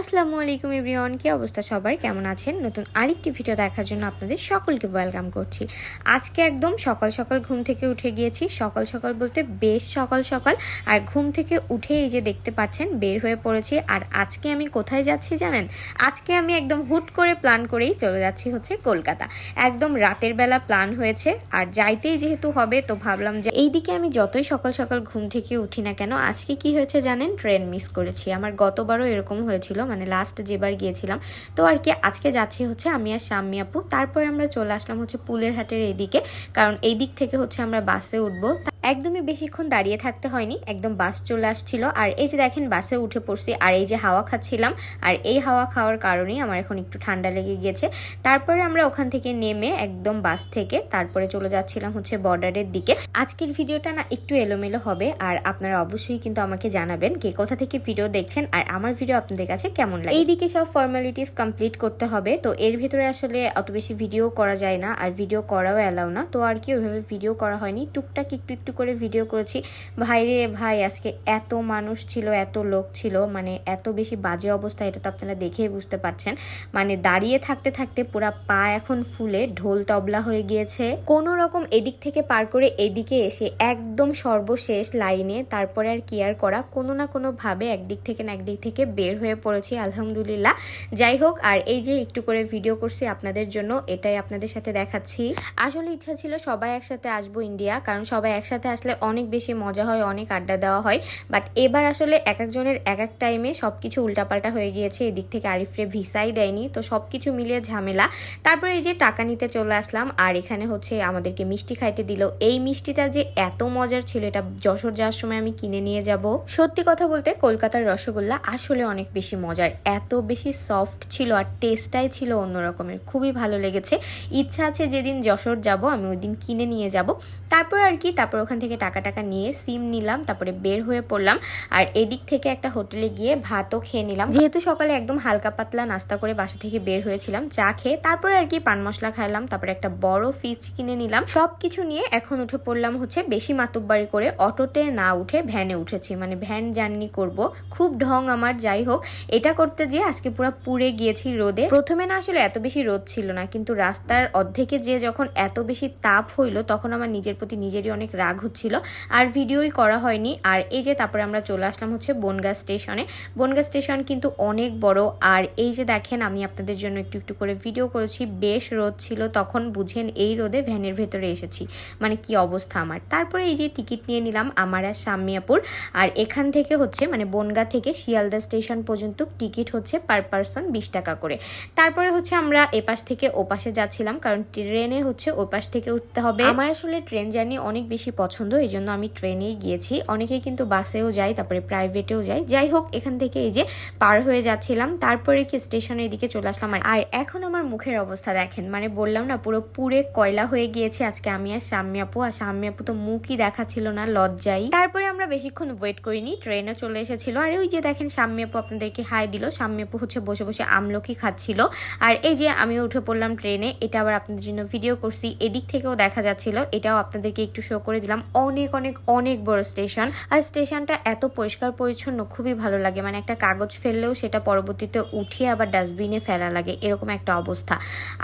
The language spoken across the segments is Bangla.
আসসালামু আলাইকুম এভরিওয়ান, কি অবস্থা সবার কেমন আছেন? নতুন আরেকটি ভিডিও দেখার জন্য আপনাদের সকলকে ওয়েলকাম করছি। আজকে একদম সকাল সকাল ঘুম থেকে উঠে গিয়েছি। সকাল সকাল বলতে বেশ সকাল সকাল। আর ঘুম থেকে উঠে এই যে দেখতে পাচ্ছেন, বের হয়ে পড়েছি। আর আজকে আমি কোথায় যাচ্ছি জানেন? আজকে আমি একদম হুট করে প্ল্যান করেই চলে যাচ্ছি হচ্ছে কলকাতা। একদম রাতের বেলা প্ল্যান হয়েছে। আর যাইতেই যেহেতু হবে, তো ভাবলাম যে এইদিকে আমি যতই সকাল সকাল ঘুম থেকে উঠি না কেন, আজকে কি হয়েছে জানেন? ট্রেন মিস করেছি। আমার গতবারও এরকম হয়েছিল। মানে লাস্ট যেবার গিয়েছিলাম। তো আর কি, আজকে যাচ্ছি হচ্ছে আমি আর শাম্মি আপু। তারপরে আমরা চলে আসলাম হচ্ছে পুলের হাটের এইদিকে। কারণ এই দিক থেকে হচ্ছে আমরা বাসে উঠবো। একদমই বেশিক্ষণ দাঁড়িয়ে থাকতে হয়নি, একদম বাস চলে আসছিল। আর এই যে দেখেন, বাসে উঠে পড়ছি। আর এই যে হাওয়া খাচ্ছিলাম, আর এই হাওয়া খাওয়ার কারণেই আমার এখন একটু ঠান্ডা লেগে গিয়েছে। তারপরে আমরা ওখান থেকে নেমে একদম বাস থেকে তারপরে চলে যাচ্ছিলাম হচ্ছে বর্ডারের দিকে। আজকের ভিডিওটা না একটু এলোমেলো হবে, আর আপনারা অবশ্যই কিন্তু আমাকে জানাবেন কে কোথা থেকে ভিডিও দেখছেন। আর আমার ভিডিও আপনাদের কাছে কেমন লাগে? এইদিকে সব ফর্মালিটিস কমপ্লিট করতে হবে। তো এর ভিতরে আসলে অত বেশি ভিডিও করা যায় না, আর ভিডিও করাও অ্যালাউ না। তো আর কি ওইভাবে ভিডিও করা হয়নি। টুকটাক একটু একটু করে ভিডিও করেছি। ভাই রে ভাই, আজকে এত মানুষ ছিল, এত লোক ছিল মানে এত বেশি বাজে অবস্থা, এটা তো আপনারা দেখেই বুঝতে পারছেন। মানে দাঁড়িয়ে থাকতে থাকতে পুরা পা এখন ফুলে, ঢোল তবলা হয়ে গিয়েছে। কোনো রকম এদিক থেকে পার করে এদিকে এসে একদম সর্বশেষ লাইনে তারপরে আর কি আর করা, কোনো না কোনো ভাবে একদিক থেকে না একদিক থেকে বের হয়ে পড়েছি। আলহামদুলিল্লাহ। যাই হোক, আর এই যে একটু করে ভিডিও করছি আপনাদের জন্য, এটাই আপনাদের সাথে দেখাচ্ছি। আসলে ইচ্ছা ছিল সবাই একসাথে আসব ইন্ডিয়া, কারণ সবাই একসাথে আসলে অনেক বেশি মজা হয়, অনেক আড্ডা দেওয়া হয়। বাট এবার আসলে এক একজনের এক এক টাইমে সব কিছু উল্টাপাল্টা হয়ে গিয়েছে। এদিক থেকে আরিফরে ভিসাই দেয়নি, তো সব কিছু মিলিয়ে ঝামেলা। তারপরে এই যে টাকা নিতে চলে আসলাম, আর এখানে হচ্ছে আমাদেরকে মিষ্টি খাইতে দিল। এই মিষ্টিটা যে এত মজার ছিল, এটা যশোর যাওয়ার সময় আমি কিনে নিয়ে যাব। সত্যি কথা বলতে, কলকাতার রসগোল্লা আসলে অনেক বেশি মজার। এত বেশি সফট ছিল আর টেস্টটাই ছিল অন্যরকমের খুবই ভালো লেগেছে। ইচ্ছা আছে যেদিন যশোর যাব, আমি ওই দিন কিনে নিয়ে যাব। তারপর আর কি, তারপর ওখান থেকে টাকা টাকা নিয়ে সিম নিলাম, তারপরে বের হয়ে পড়লাম। আর এদিক থেকে একটা হোটেলে গিয়ে ভাতও খেয়ে নিলাম। যেহেতু সকালে একদম হালকা পাতলা নাস্তা করে বাসা থেকে বের হয়েছিলাম, চা খেয়ে তারপরে আর কি পান মশলা খাইলাম, তারপরে একটা বড় ফিজ কিনে নিলাম। সব কিছু নিয়ে এখন উঠে পড়লাম হচ্ছে বেশি মাতুব্বাড়ি করে। অটোতে না উঠে ভ্যানে উঠেছি মানে ভ্যান জার্নি করব। খুব ঢং আমার, যাই হোক। এটা করতে যেয়ে আজকে পুরো পুড়ে গিয়েছি রোদে। প্রথমে না আসলে এত বেশি রোদ ছিল না, কিন্তু রাস্তার অর্ধেকে যে যখন এত বেশি তাপ হইল, তখন আমার নিজের প্রতি নিজেরই অনেক রাগ হচ্ছিল। আর ভিডিওই করা হয়নি। আর এই যে তারপরে আমরা চলে আসলাম হচ্ছে বনগা স্টেশনে। বনগা স্টেশন কিন্তু অনেক বড়। আর এই যে দেখেন, আমি আপনাদের জন্য একটু একটু করে ভিডিও করেছি। বেশ রোদ ছিল, তখন বুঝেন এই রোদে ভ্যানের ভেতরে এসেছি। মানে কি অবস্থা আমার। তারপরে এই যে টিকিট নিয়ে নিলাম আমার আর সামিয়াপুর। আর এখান থেকে হচ্ছে মানে বনগা থেকে শিয়ালদা স্টেশন পর্যন্ত টিকিট হচ্ছে পার পারসন বিশ টাকা করে। তারপরে হচ্ছে আমরা এপাশ থেকে ওপাশে যাচ্ছিলাম, কারণ ট্রেনে হচ্ছে ওপাশ থেকে উঠতে হবে। আমার আসলে ট্রেন জার্নি অনেক বেশি পছন্দ, এই জন্য আমি ট্রেনেই গিয়েছি। অনেকেই কিন্তু বাসেও যায়, তারপরে প্রাইভেটেও যায়। যাই হোক, এখান থেকে এই যে পার হয়ে যাচ্ছিলাম, তারপরে কি স্টেশনের এদিকে চলে আসলাম। আর- এখন আমার মুখের অবস্থা দেখেন মানে বললাম না, পুরো পুরে কয়লা হয়ে গিয়েছে। আজকে আমি আর আপু আর আপু তো মুখই দেখাচ্ছিল না, লজ্জাই। তারপরে বেশিক্ষণ ওয়েট করিনি ট্রেনে চলে এসেছিল। আর ওই যে দেখেন শাম্মী আপু আপনাদেরকে হাই দিল। শাম্মী আপু হচ্ছে বসে বসে আমলকি খাচ্ছিল। আর এই যে আমি উঠে পড়লাম ট্রেনে এটা আবার আপনাদের জন্য ভিডিও করছি। এদিক থেকেও দেখা যাচ্ছিল, এটাও আপনাদেরকে একটু শো করে দিলাম। অনেক অনেক অনেক বড় স্টেশন আর স্টেশনটা এত পরিষ্কার পরিচ্ছন্ন, খুবই ভালো লাগে। মানে একটা কাগজ ফেললেও সেটা পরবর্তীতে উঠিয়ে আবার ডাস্টবিনে ফেলা লাগে। এরকম একটা অবস্থা।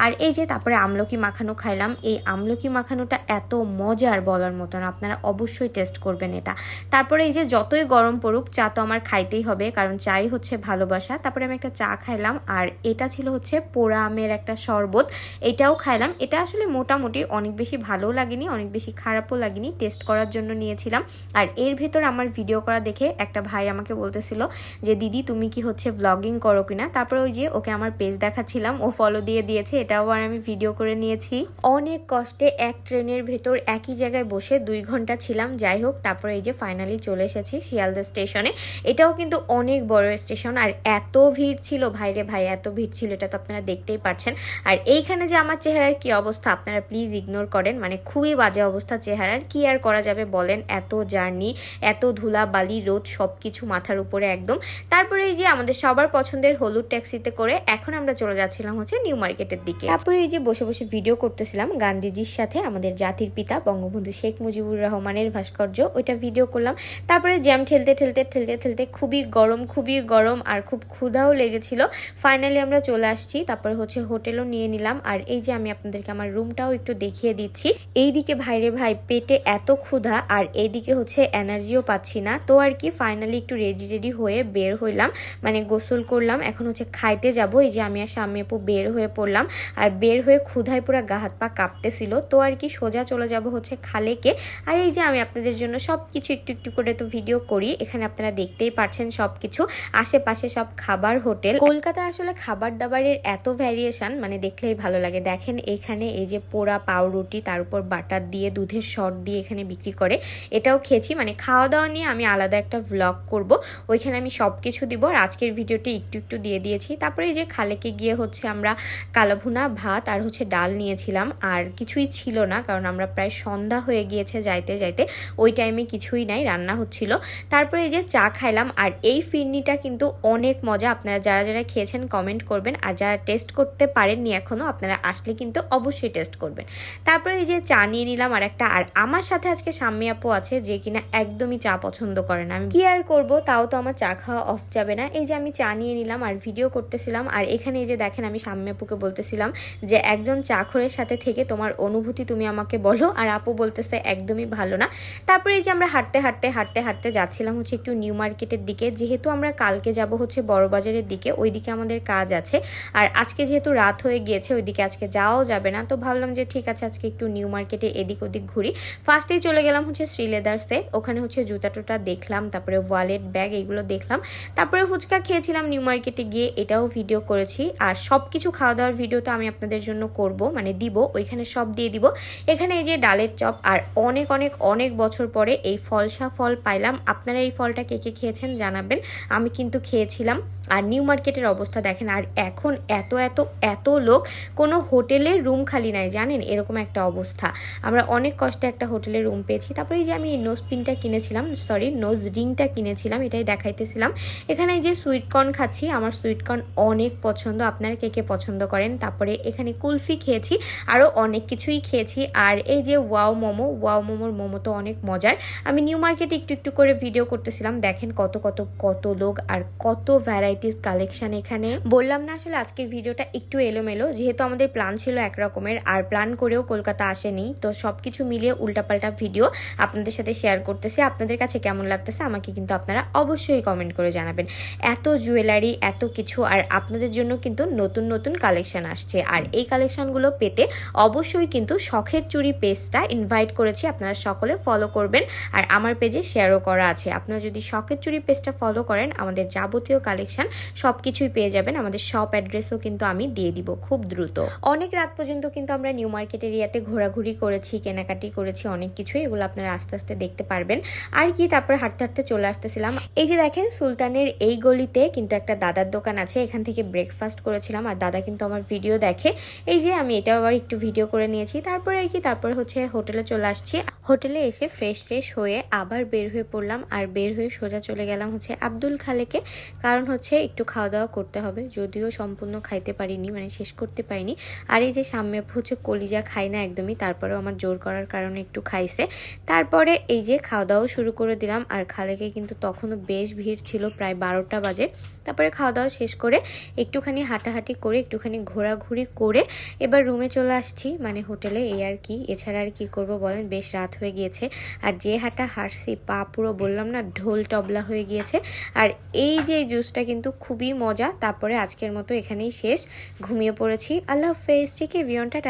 আর এই যে তারপরে আমলকি মাখানো খাইলাম। এই আমলকি মাখানোটা এত মজার বলার মতন, আপনারা অবশ্যই টেস্ট করবেন এটা। তারপরে এই যে যতই গরম পড়ুক, চা তো আমার খাইতেই হবে, কারণ চাই হচ্ছে ভালোবাসা। তারপরে আমি একটা চা খাইলাম, আর এটা ছিল হচ্ছে পোড়া আমের একটা শরবত। এটাও খাইলাম। এটা আসলে মোটামুটি অনেক বেশি ভালোও লাগেনি, অনেক বেশি খারাপও লাগেনি। টেস্ট করার জন্য নিয়েছিলাম। আর এর ভেতর আমার ভিডিও করা দেখে একটা ভাই আমাকে বলতেছিল যে, দিদি, তুমি কি হচ্ছে ভ্লগিং করো কিনা? তারপরে ওই যে ওকে আমার পেজ দেখাচ্ছিলাম, ও ফলো দিয়ে দিয়েছে, এটাও আর আমি ভিডিও করে নিয়েছি। অনেক কষ্টে এক ট্রেনের ভেতর একই জায়গায় বসে দুই ঘণ্টা ছিলাম। যাই হোক, তারপরে এই যে ফাইনালি চলে এসেছি শিয়ালদা স্টেশনে। এটাও কিন্তু অনেক বড় স্টেশন, আর এত ভিড় ছিল, ভাইরে ভাই, এত ভিড় ছিল, এটা তো আপনারা দেখতেই পাচ্ছেন আর এইখানে যে আমার চেহারার কি অবস্থা, আপনারা প্লিজ ইগনোর করেন মানে খুবই বাজে অবস্থা চেহারার, কি আর করা যাবে বলেন, এত জার্নি এত ধুলা বালি রোদ সব কিছু মাথার উপরে একদম। তারপরে এই যে আমাদের সবার পছন্দের হলুদ ট্যাক্সিতে করে, এখন আমরা চলে যাচ্ছিলাম হচ্ছে নিউ মার্কেটের দিকে। তারপরে এই যে বসে বসে ভিডিও করতেছিলাম গান্ধীজির সাথে, আমাদের জাতির পিতা, বঙ্গবন্ধু শেখ মুজিবুর রহমানের ভাস্কর্য, ওইটা ভিডিও করলাম। করলাম তারপরে জ্যাম ঠেলতে ঠেলতে ঠেলতে ঠেলতে খুবই গরম খুবই গরম আর খুব ক্ষুধাও লেগেছিল। ফাইনালি আমরা চলে আসছি, তারপরে হচ্ছে হোটেলও নিয়ে নিলাম। আর এই যে আমি আপনাদেরকে আমার রুমটাও একটু দেখিয়ে দিচ্ছি, এইদিকে ভাইরে ভাই, পেটে এত ক্ষুধা আর এইদিকে হচ্ছে এনার্জিও পাচ্ছি না। তো আর কি ফাইনালি একটু রেডি রেডি হয়ে বের হইলাম মানে গোসল করলাম, এখন হচ্ছে খাইতে যাব। এই যে আমি আর স্বামী আপু বের হয়ে পড়লাম, আর বের হয়ে ক্ষুধায় পুরো গা হাত পা কাঁপতেছিল। তো আর কি সোজা চলে যাব হচ্ছে খালেকে। আর এই যে আমি আপনাদের জন্য সব কিছু একটু একটু করে তো ভিডিও করি। এখানে আপনারা দেখতেই পাচ্ছেন সব কিছু আশেপাশে সব খাবার, হোটেল। কলকাতা আসলে খাবার দাবারের এত ভ্যারিয়েশন মানে দেখলেই ভালো লাগে। দেখেন এখানে এই যে পোড়া পাউরুটি, তার উপর বাটার দিয়ে, দুধের শট দিয়ে এখানে বিক্রি করে। এটাও খেয়েছি মানে খাওয়া দাওয়া নিয়ে আমি আলাদা একটা ভ্লগ করব। ওইখানে আমি সব কিছু দিব আর আজকের ভিডিওটি একটু একটু দিয়ে দিয়েছি। তারপরে এই যে খালেকে গিয়ে হচ্ছে আমরা কালাভুনা, ভাত আর হচ্ছে ডাল নিয়েছিলাম। আর কিছুই ছিল না, কারণ আমরা প্রায় সন্ধ্যা হয়ে গিয়েছে যাইতে যাইতে। ওই টাইমে কিছুই নাই। রান্না হচ্ছিল। তারপরে এই যে চা খাইলাম, আর এই ফিরনিটা কিন্তু অনেক মজা। আপনারা যারা যারা খেয়েছেন কমেন্ট করবেন। আর যারা টেস্ট করতে পারেননি এখনও, আপনারা আসলে কিন্তু অবশ্যই টেস্ট করবেন। তারপরে এই যে চা নিয়ে নিলাম আর একটা আর আমার সাথে আজকে সাম্মি আপু আছে, যে কিনা একদমই চা পছন্দ করে না। আমি কি আর করব? তাও তো আমার চা খাওয়া অফ যাবে না। এই যে আমি চা নিয়ে নিলাম আর ভিডিও করতেছিলাম। আর এখানে এই যে দেখেন, আমি সাম্মি আপুকে বলতেছিলাম যে, একজন চাখরের সাথে থেকে তোমার অনুভূতি তুমি আমাকে বলো। আর আপু বলতেছে, একদমই ভালো না। তারপরে এই যে আমরা হাঁটতে হাঁটতে হাঁটতে হাঁটতে হাঁটতে যাচ্ছিলাম হচ্ছে একটু নিউ মার্কেটের দিকে। যেহেতু আমরা কালকে যাব হচ্ছে বড়বাজারের দিকে, ওইদিকে আমাদের কাজ আছে। আর আজকে যেহেতু রাত হয়ে গিয়েছে, ওইদিকে আজকে যাওয়াও যাবে না। তো ভাবলাম যে ঠিক আছে, আজকে একটু নিউ মার্কেটে এদিক ওদিক ঘুরি। ফার্স্টেই চলে গেলাম হচ্ছে শ্রীলেদার্সে ওখানে হচ্ছে জুতা টুতা দেখলাম, তারপরে ওয়ালেট, ব্যাগ এইগুলো দেখলাম। তারপরে ফুচকা খেয়েছিলাম নিউ মার্কেটে গিয়ে, এটাও ভিডিও করেছি। আর সব কিছু খাওয়া দাওয়ার ভিডিও তো আমি আপনাদের জন্য করব মানে দিব, ওইখানে সব দিয়ে দিব। এখানে এই যে ডালের চপ, আর অনেক অনেক অনেক বছর পরে এই ফলসা ফল পাইলাম। আপনারা এই ফলটা কে কে খেয়েছেন জানাবেন। আমি কিন্তু খেয়েছিলাম। আর নিউ মার্কেটের অবস্থা দেখেন, আর এখন এত এত এত লোক, কোনো হোটেলের রুম খালি নাই, জানেন? এরকম একটা অবস্থা। আমরা অনেক কষ্টে একটা হোটেলে রুম পেয়েছি। তারপরে এই যে আমি নোজ পিনটা কিনেছিলাম সরি নোজ রিংটা কিনেছিলাম, এটাই দেখাইতেছিলাম। এখানে যে সুইটকর্ন খাচ্ছি, আমার সুইটকর্ন অনেক পছন্দ। আপনারা কে কে পছন্দ করেন? তারপরে এখানে কুলফি খেয়েছি আরও অনেক কিছুই খেয়েছি। আর এই যে ওয়াও মোমো, ওয়াও মোমোর মোমো তো অনেক মজার। আমি নিউ মার্কেটে একটু একটু করে ভিডিও করতেছিলাম। দেখেন কত কত কত লোক আর কত ভ্যারাইটিস কালেকশন এখানে। বললাম না আসলে আজকের ভিডিওটা একটু এলোমেলো, যেহেতু আমাদের প্ল্যান ছিল এক রকমের আর প্ল্যান করেও কলকাতা আসেনি। তো সব কিছু মিলিয়ে উল্টাপাল্টা ভিডিও আপনাদের সাথে শেয়ার করতেছি। আপনাদের কাছে কেমন লাগতেছে আমাকে কিন্তু আপনারা অবশ্যই কমেন্ট করে জানাবেন। এত জুয়েলারি এত কিছু, আর আপনাদের জন্য কিন্তু নতুন নতুন কালেকশন আসছে। আর এই কালেকশনগুলো পেতে অবশ্যই কিন্তু শখের চুরি পেজটা ইনভাইট করেছি। আপনারা সকলে ফলো করবেন। আর আমার পেজে শেয়ারও করা আছে। আপনারা যদি শখের চুরি পেজটা ফলো করেন, আমাদের যাবতীয় কালেকশন সব কিছুই পেয়ে যাবেন। আমাদের শপ অ্যাড্রেসও কিন্তু আমি দিয়ে দিব খুব দ্রুত। অনেক রাত পর্যন্ত কিন্তু আমরা নিউ মার্কেট এরিয়াতে ঘোরাঘুরি করেছি, কেনাকাটি করেছি, অনেক কিছুই। এগুলো আপনারা আস্তে আস্তে দেখতে পারবেন। আর কি তারপরে হাঁটতে হাঁটতে চলে আসতেছিলাম। এই যে দেখেন, সুলতানের এই গলিতে কিন্তু একটা দাদার দোকান আছে। এখান থেকে ব্রেকফাস্ট করেছিলাম। আর দাদা কিন্তু আমার ভিডিও দেখে। এই যে আমি এটাও আবার একটু ভিডিও করে নিয়েছি। তারপরে আর কি, তারপরে হচ্ছে হোটেলে চলে আসছি। হোটেলে এসে ফ্রেশ ফ্রেশ হয়ে আবার বের হয়ে পড়লাম, আর বের হয়ে সোজা চলে গেলাম হচ্ছে আব্দুল খালেকে। কারণ হচ্ছে একটু খাওয়া দাওয়া করতে হবে, যদিও সম্পূর্ণ খাইতে পারিনি মানে শেষ করতে পারিনি। আর এই যে সামনে হচ্ছে কলিজা খাই না একদমই, তারপরেও আমার জোর করার কারণে একটু খাইছে। তারপরে এই যে খাওয়া দাওয়া শুরু করে দিলাম, আর খালেকে কিন্তু তখনও বেশ ভিড় ছিল, প্রায় বারোটা বাজে। তারপরে খাওয়া দাওয়া শেষ করে একটুখানি হাঁটাহাঁটি করে একটুখানি ঘোরাঘুরি করে এবার রুমে চলে আসছি। মানে হোটেলে এই আর কি। এছাড়া আর কি করব বলেন? বেশ রাত হয়ে গিয়েছে। আর যে হাঁটা হাঁটছি পা পুরো বললাম না, ঢোল টবলা হয়ে গিয়েছে। আর এই যে জুসটা কিন্তু খুবই মজা। তারপরে আজকের মতো এখানেই শেষ। ঘুমিয়ে পড়েছি। আল্লাহ হাফেজ। ঠিক ভিয়নটা